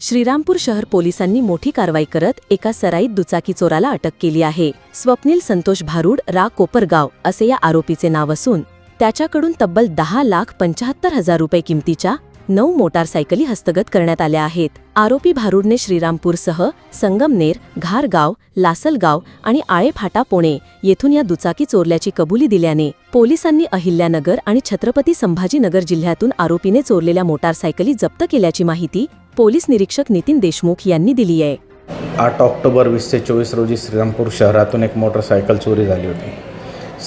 श्रीरामपूर शहर पोलिसांनी मोठी कारवाई करत एका सराईत दुचाकी चोराला अटक केली आहे. स्वप्नील संतोष भारूड रा. कोपरगाव असे या आरोपीचे नाव असून त्याच्याकडून तब्बल दहा लाख पंचाहत्तर हजार रुपये किमतीच्या नऊ मोटारसायकली हस्तगत करण्यात आल्या आहेत. आरोपी भारूडने श्रीरामपूरसह संगमनेर घारगाव लासलगाव आणि आळेफाटा पुणे येथून या दुचाकी चोरल्याची कबुली दिल्याने पोलिसांनी अहिल्यानगर आणि छत्रपती संभाजीनगर जिल्ह्यातून आरोपीने चोरलेल्या मोटारसायकली जप्त केल्याची माहिती पोलीस निरीक्षक नितीन देशमुख यांनी दिली आहे. आठ ऑक्टोबर वीसशे चोवीस रोजी श्रीरामपूर शहरातून एक मोटरसायकल चोरी झाली होती.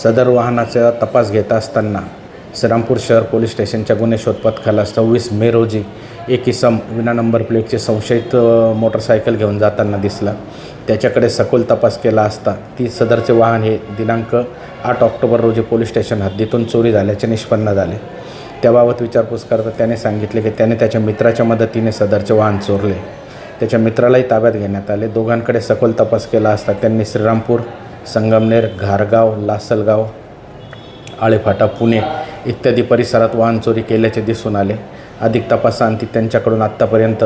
सदर वाहनाचा तपास घेत असताना श्रीरामपूर शहर पोलीस स्टेशनच्या गुन्हे शोध पथकाला सव्वीस मे रोजी एक इसम विना नंबर प्लेटचे संशयित मोटरसायकल घेऊन जाताना दिसला. त्याच्याकडे सखोल तपास केला असता ती सदरचे वाहन हे दिनांक आठ ऑक्टोबर रोजी पोलीस स्टेशन हद्दीतून चोरी झाल्याचे निष्पन्न झाले. त्याबाबत विचारपूस करता त्याने सांगितले की त्याने त्याच्या मित्राच्या मदतीने सदरचे वाहन चोरले. त्याच्या मित्रालाही ताब्यात घेण्यात आले. दोघांकडे सखोल तपास केला असता त्यांनी श्रीरामपूर संगमनेर घारगाव लासलगाव आळेफाटा पुणे इत्यादी परिसरात वाहन चोरी केल्याचे दिसून आले. अधिक तपासांती त्यांच्याकडून आत्तापर्यंत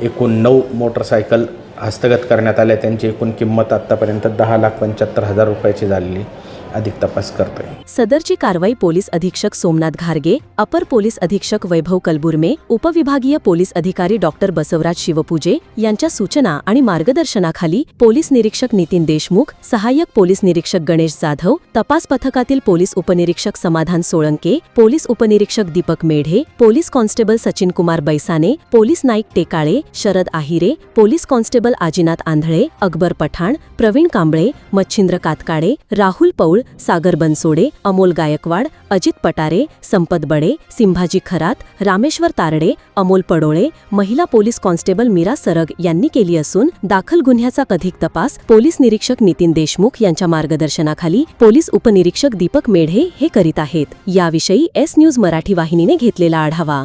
एकूण नऊ मोटरसायकल हस्तगत करण्यात आल्या. त्यांची एकूण किंमत आत्तापर्यंत दहा लाख पंच्याहत्तर हजार रुपयाची झालेली. अधिक तपास करतोय. सदरची कारवाई पोलीस अधीक्षक सोमनाथ घारगे अपर पोलीस अधीक्षक वैभव कलबुर्मे उपविभागीय पोलीस अधिकारी डॉक्टर बसवराज शिवपूजे यांच्या सूचना आणि मार्गदर्शनाखाली पोलीस निरीक्षक नितीन देशमुख सहाय्यक पोलीस निरीक्षक गणेश जाधव तपास पथकातील पोलीस उपनिरीक्षक समाधान सोळंके पोलीस उपनिरीक्षक Deepak Medhe police constable Sachin Kumar Baisane police Naik Tekale Sharad Ahire police constable Ajinath Andhale Akbar Pathan Pravin Kamble Machhindra Katkale Rahul Paul Sagar Bansode Amol Gaikwad Ajit Patare Sampat Bade Simbhaji Kharat Rameshwar Tarde Amol Padole महिला police constable Mira सरग यांनी केली असून दाखल गुन्ह्याचा अधिक तपास police निरीक्षक नितीन देशमुख यांच्या मार्गदर्शनाखाली पोलीस उपनिरीक्षक दीपक मेढे हे करीत आहेत. याविषयी एस न्यूज मराठी वाहिनीने घेतलेला आढावा.